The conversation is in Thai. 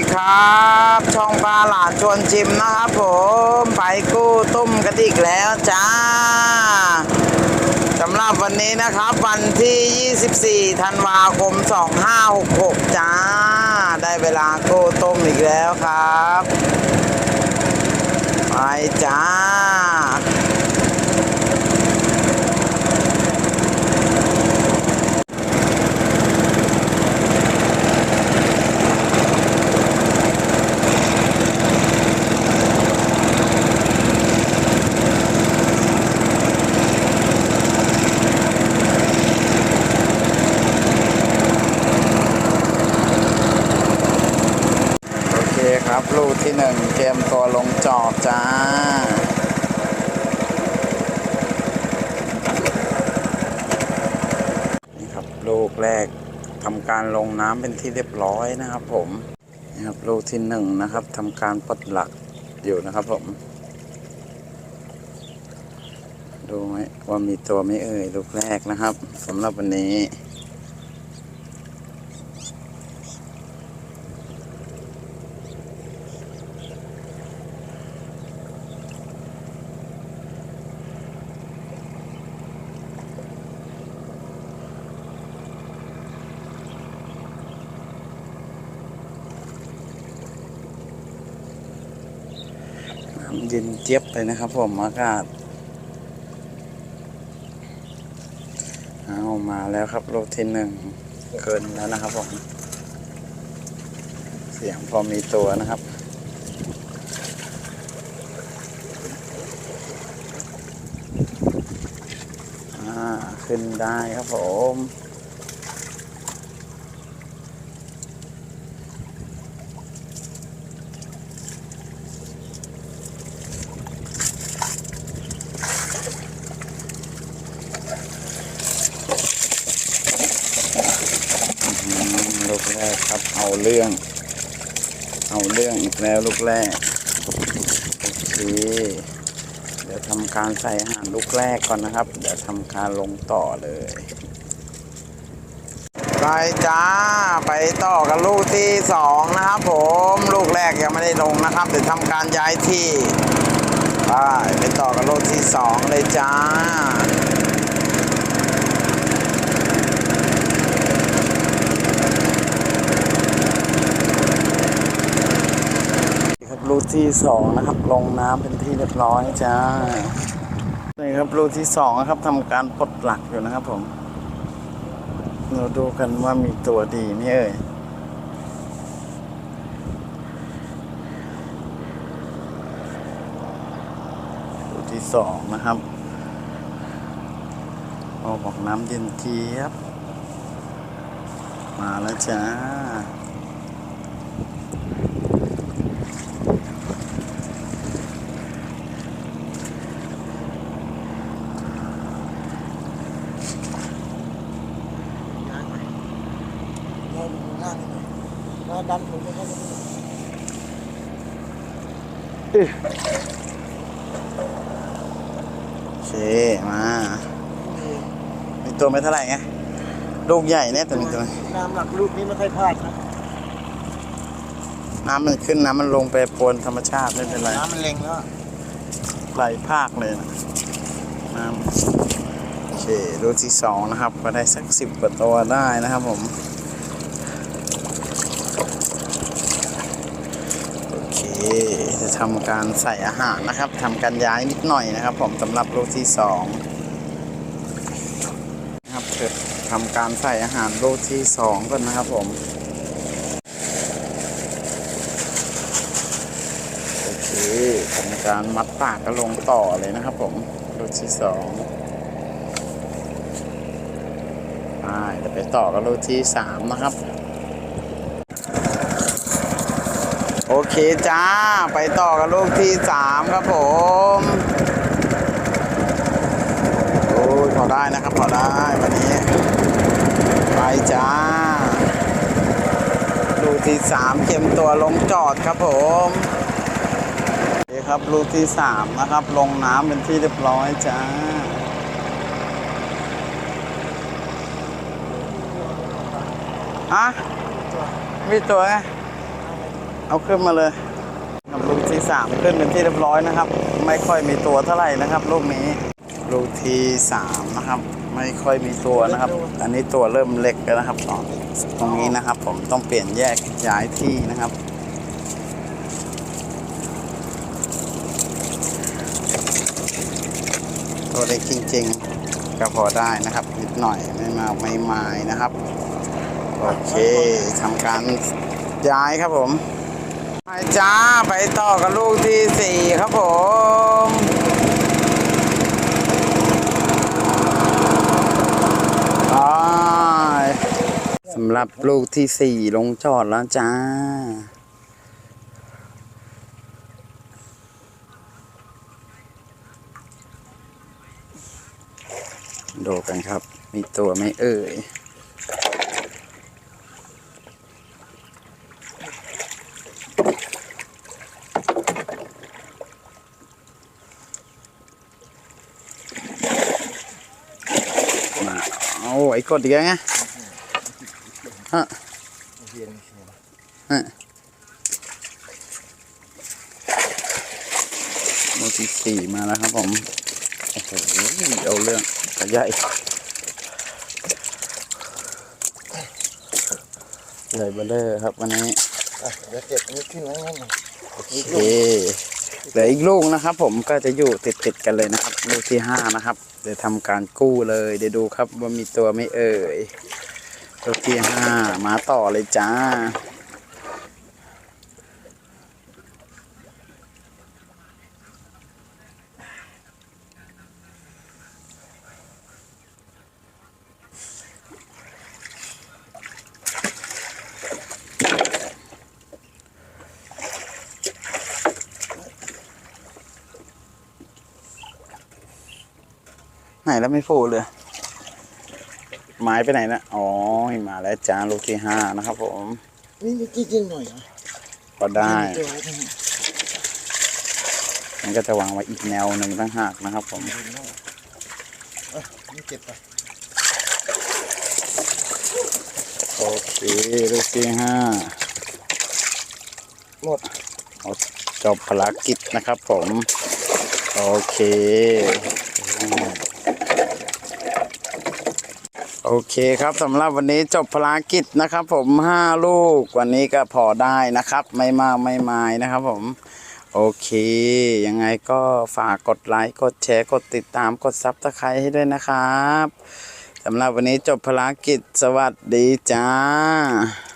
ดีครับ ช่องปลาหลานชวนชิมนะครับผมไปกู้ตุ้มกระติกแล้วจ้าสำหรับวันนี้นะครับ วันที่ 24 ธันวาคม 2566 จ้า ได้เวลากู้ตุ้มอีกแล้วครับ ไปจ้า คครับ ลูกที่หนึ่งเตรียมตัวลงจอบจ้า นี่ครับ ลูกแรกทำการลงน้ำเป็นที่เรียบร้อยนะครับผม นี่ครับลูกที่หนึ่งนะครับทำการปลดหลักอยู่นะครับผม ดูไหมว่ามีตัวไม่เอ่ยลูกแรกนะครับสำหรับวันนี้ เย็นเจี๊ยบเลยนะครับผมอากาศเอามาแล้วครับโลกที่หนึ่งเกินแล้วนะครับผมเสียงพอมีตัวนะครับอ่าขึ้นได้ครับผม อืมลูกแรกครับ เอาเรื่อง เอาเรื่องอีกแล้วลูกแรก โอเค เดี๋ยวทำการใส่อาหารลูกแรกก่อนนะครับ เดี๋ยวทำการลงต่อเลย ไปจ้า ไปต่อกับลูกที่สองนะครับผม ลูกแรกยังไม่ได้ลงนะครับ เดี๋ยวทำการย้ายที่ ไปไปต่อกับลูกที่สองเลยจ้า รูทที่สองนะครับ ลงน้ำเป็นที่เรียบร้อยจ้านี่ครับรูทที่สองนะครับทำการปลดหลักอยู่นะครับ ผมเราดูกันว่ามีตัวดีไหมเอ่ยรูทที่สองนะครับโอ้บอกน้ำเย็นเจี๊ยบมาแล้วจ้า ดันผมไปให้ โอเค มามีตัวไม่เท่าไหร่ไง ลูกใหญ่เนี่ยตัวนี้ตัวนี้น้ำหลักลูกนี้ไม่ค่อยพลาดนะน้ำมันขึ้นน้ำมันลงไปปนธรรมชาติไม่เป็นไร น้ำมันเล็งแล้วไหลภาคเลยนะน้ำโอเค รูทที่สองนะครับ ก็ได้สักสิบกว่าตัวได้นะครับผม โอเค จะทำการใส่อาหารนะครับทำการย้ายนิดหน่อยนะครับ ผมสำหรับรูทที่สองนะครับเดทำการใส่อาหารรูทที่สองก่อนนะครับผมโอเคทำการมัดปากก็ลงต่อเลยนะครับ ผมรูทที่สองไปเดี๋ยวไปต่อกับรูที่สามนะครับ โอเคจ้า ไปต่อกับลูกที่สามครับผมโอ้ยพอได้นะครับพอได้วันนี้ ไปจ้า ลูกที่สามเข็มตัวลงจอดครับผมโอเคครับลูกที่สามนะครับ ลงน้ำเป็นที่เรียบร้อยจ้าฮะมีตัวไง เอาขึ้นมาเลยครับลูกที่สามขึ้นเป็นที่เรียบร้อยนะครับ ไม่ค่อยมีตัวเท่าไหร่นะครับลูกนี้ลูกที่สามนะครับ ไม่ค่อยมีตัวนะครับ อันนี้ตัวเริ่มเล็กแล้วนะครับตอนตรงนี้นะครับ ผมต้องเปลี่ยนแยกย้ายที่นะครับตัวเล็กจริงๆก็พอได้นะครับ นิดหน่อยไม่มาไม่ไมายนะครับ โอเคทำการย้ายครับผม ไปจ้า ไปต่อกับลูกที่สี่ครับผมสำหรับลูกที่สี่ลงจอดแล้วจ้าดูกันครับ มีตัวไหม่เอ่ย มาเอาไอ้กดอีกแล้วไงฮะ เรียน ฮะโมที่สี่มาแล้วครับผม โอ้โหเอาเรื่องกระใหญ่ใหญ่เบลเลอร์ครับวันนี้อะเดี๋ยวเก็บอันนี้ขึ้นแล้วงั้นโอเค เหลืออีกลูกนะครับ ผมก็จะอยู่ติดติดๆกันเลยนะครับ ลูกที่ห้านะครับ เดี๋ยวทำการกู้เลย เดี๋ยวดูครับว่ามีตัวไม่เอ่ย ลูกที่ห้ามาต่อเลยจ้า ไหนแล้วไม่ฟูเลยไม้ไปไหนนะอ๋อมาแล้วจ้าลูกที่ห้านะครับ ผมนี่นี่จริงๆหน่อยเหรอก็ได้เดี๋ยวไว้ทั้งมันก็จะวางไว้อีกแนวหนึ่งตั้งหากนะครับ ผมอะนี่เก็บไปโอเคลูกที่ห้าหมดจบภารกิจนะครับผม โอเค โอเคครับสำหรับวันนี้จบภารกิจนะครับ ผมห้าลูกวันนี้ก็พอได้นะครับ ไม่มากไม่มายนะครับ ผม โอเค ยังไงก็ฝากกดไลค์กดแชร์กดติดตามกดซับสไครต์ให้ด้วยนะครับสำหรับวันนี้จบภารกิจสวัสดีจ้า